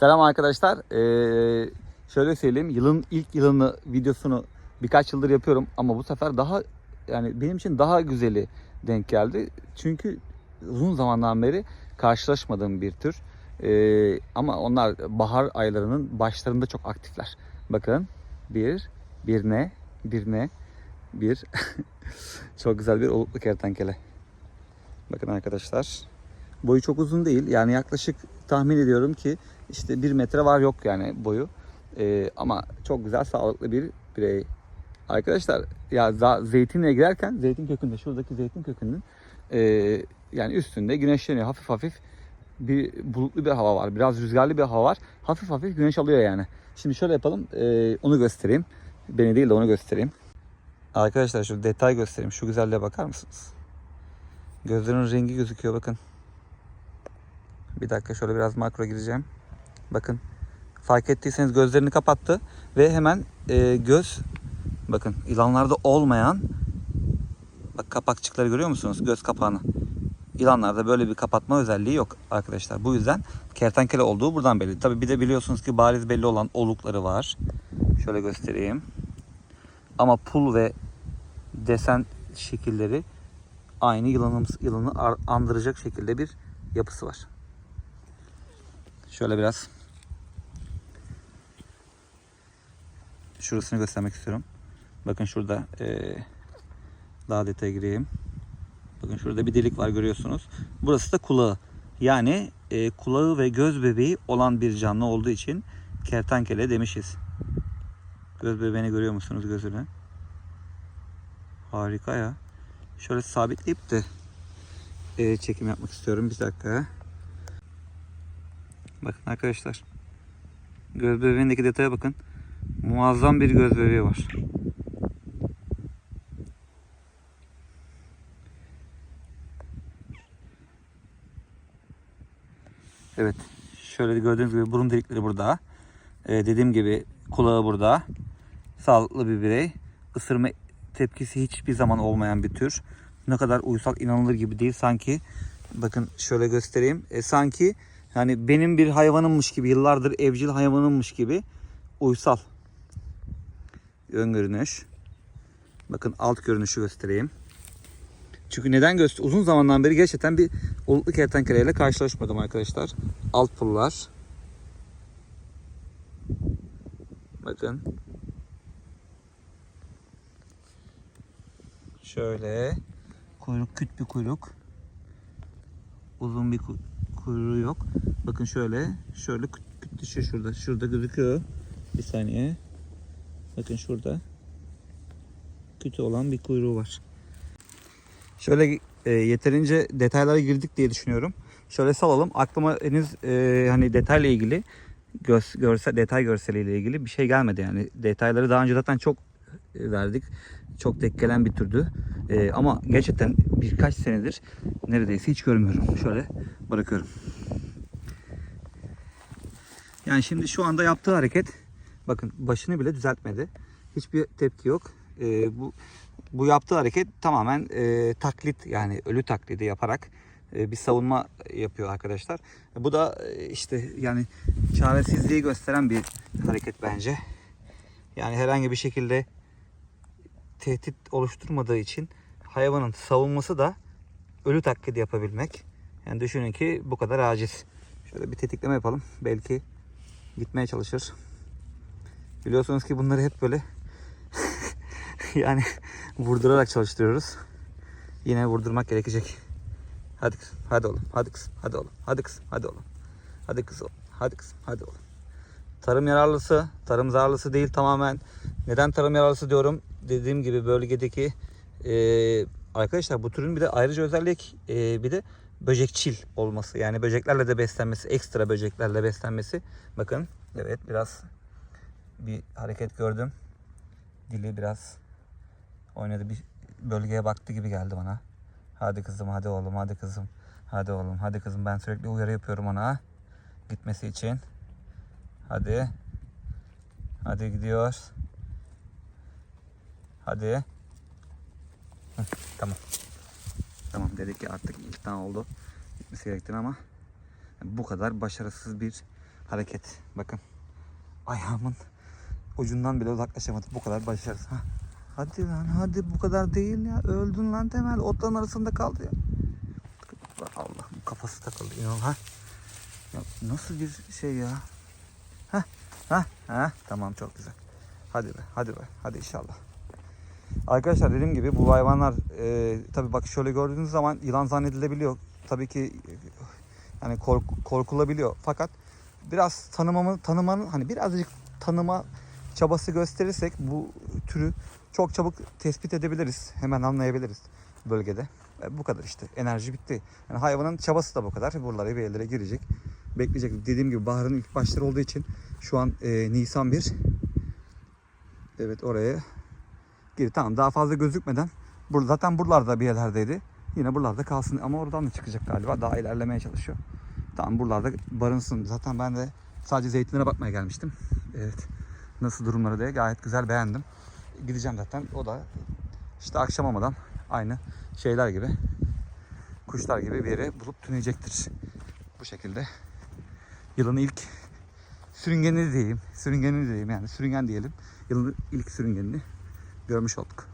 Selam arkadaşlar. Ee, şöyle söyleyeyim. Yılın ilk yılını videosunu birkaç yıldır yapıyorum ama bu sefer daha yani benim için daha güzeli denk geldi. Çünkü uzun zamandan beri karşılaşmadığım bir tür. Ee, ama onlar bahar aylarının başlarında çok aktifler. Bakın bir, bir ne, bir ne, bir. çok güzel bir oluklu kertenkele. Bakın arkadaşlar. Boyu çok uzun değil. Yani yaklaşık tahmin ediyorum ki işte bir metre var yok yani boyu. Ee, ama çok güzel sağlıklı bir birey. Arkadaşlar ya zeytinle girerken zeytin kökünde şuradaki zeytin kökünün e, yani üstünde güneşleniyor hafif hafif bir bulutlu bir hava var. Biraz rüzgarlı bir hava var. Hafif hafif güneş alıyor yani. Şimdi şöyle yapalım. e, onu göstereyim. Beni değil de onu göstereyim. Arkadaşlar şu detay göstereyim. Şu güzelliğe bakar mısınız? Gözlerinin rengi gözüküyor bakın. Bir dakika şöyle biraz makro gireceğim. Bakın fark ettiyseniz gözlerini kapattı ve hemen e, göz bakın ilanlarda olmayan bak kapakçıkları görüyor musunuz göz kapağını? İlanlarda böyle bir kapatma özelliği yok arkadaşlar. Bu yüzden kertenkele olduğu buradan belli. Tabi bir de biliyorsunuz ki bariz belli olan olukları var. Şöyle göstereyim. Ama pul ve desen şekilleri aynı yılanımız, yılanı andıracak şekilde bir yapısı var. Şöyle biraz şurasını göstermek istiyorum. Bakın şurada eee, daha detaya gireyim. Bakın şurada bir delik var görüyorsunuz. Burası da kulağı. Yani eee, kulağı ve göz bebeği olan bir canlı olduğu için kertenkele demişiz. Göz bebeğini görüyor musunuz gözünü? Harika ya. Şöyle sabitleyip de eee, çekim yapmak istiyorum. Bir dakika. Bakın arkadaşlar. Göz bebeğindeki detaya bakın. Muazzam bir göz bebeği var. Evet. Şöyle gördüğünüz gibi burun delikleri burada. Ee, dediğim gibi kulağı burada. Sağlıklı bir birey. Isırma tepkisi hiçbir zaman olmayan bir tür. Ne kadar uysal inanılır gibi değil. Sanki bakın şöyle göstereyim. E, sanki yani benim bir hayvanımmış gibi yıllardır evcil hayvanımmış gibi uysal. Ön görünüş. Bakın alt görünüşü göstereyim. Çünkü neden göster? Uzun zamandan beri gerçekten bir oluklu kertenkeleyle karşılaşmadım arkadaşlar. Alt pullar. Bakın. Şöyle. Kuyruk küt bir kuyruk. Uzun bir ku- kuyruğu yok. Bakın şöyle. Şöyle küt küt düşüyor şurada. Şurada gözüküyor. Bir saniye. Bakın şurada. Kötü olan bir kuyruğu var. Şöyle e, yeterince detaylara girdik diye düşünüyorum. Şöyle salalım. Aklıma henüz e, hani detayla ilgili göz, görsel, detay görseliyle ilgili bir şey gelmedi. Yani detayları daha önce zaten çok e, verdik. Çok tek gelen bir türdü. E, ama gerçekten birkaç senedir neredeyse hiç görmüyorum. Şöyle bırakıyorum. Yani şimdi şu anda yaptığı hareket bakın başını bile düzeltmedi. Hiçbir tepki yok. E, bu bu yaptığı hareket tamamen e, taklit yani ölü taklidi yaparak e, bir savunma yapıyor arkadaşlar. Bu da e, işte yani çaresizliği gösteren bir hareket bence. Yani herhangi bir şekilde tehdit oluşturmadığı için hayvanın savunması da ölü taklidi yapabilmek. Yani düşünün ki bu kadar aciz. Şöyle bir tetikleme yapalım. Belki gitmeye çalışır. Biliyorsunuz ki bunları hep böyle yani vurdurarak çalıştırıyoruz. Yine vurdurmak gerekecek. Hadi kızım, hadi oğlum, hadi kızım, hadi oğlum, hadi kızım, hadi oğlum. Hadi kızım, hadi kızım, hadi oğlum. Tarım yararlısı, tarım zararlısı değil tamamen. Neden tarım yararlısı diyorum? Dediğim gibi bölgedeki e, arkadaşlar bu türün bir de ayrıca özellik e, bir de böcekçil olması. Yani böceklerle de beslenmesi, ekstra böceklerle beslenmesi. Bakın evet biraz bir hareket gördüm. Dili biraz oynadı bir bölgeye baktı gibi geldi bana. Hadi kızım hadi oğlum hadi kızım. Hadi oğlum hadi kızım ben sürekli uyarı yapıyorum ona. Gitmesi için. Hadi. Hadi gidiyor. Hadi. Hı, tamam. Tamam dedik ki artık ikna oldu. Gitmesi gerektiğini ama bu kadar başarısız bir hareket. Bakın. Ayağımın ucundan bile uzaklaşamadım. Bu kadar başarısız. Ha. Hadi lan hadi bu kadar değil ya. Öldün lan temel. Otların arasında kaldı ya. Allah kafası takıldı. İnan ha. Ya nasıl bir şey ya? Ha ha ha tamam çok güzel. Hadi be hadi be hadi inşallah. Arkadaşlar dediğim gibi bu hayvanlar e, tabii bak şöyle gördüğünüz zaman yılan zannedilebiliyor. Tabii ki yani kork- korkulabiliyor. Fakat biraz tanımamı tanımanın hani birazcık tanıma çabası gösterirsek bu türü çok çabuk tespit edebiliriz. Hemen anlayabiliriz bölgede. E, bu kadar işte. Enerji bitti. Yani hayvanın çabası da bu kadar. Buralara bir yerlere girecek. Bekleyecek. Dediğim gibi baharın ilk başları olduğu için şu an e, Nisan 1. Evet oraya geri. Tamam daha fazla gözükmeden. Burada, zaten buralarda bir yerlerdeydi. Yine buralarda kalsın ama oradan da çıkacak galiba. Daha ilerlemeye çalışıyor. Tamam buralarda barınsın. Zaten ben de sadece zeytinlere bakmaya gelmiştim. Evet. Nasıl durumları diye gayet güzel beğendim. Gideceğim zaten. O da işte akşam olmadan aynı şeyler gibi kuşlar gibi bir yere bulup tüneyecektir. Bu şekilde yılın ilk sürüngenini diyeyim. Sürüngenini diyeyim yani sürüngen diyelim. Yılın ilk sürüngenini görmüş olduk.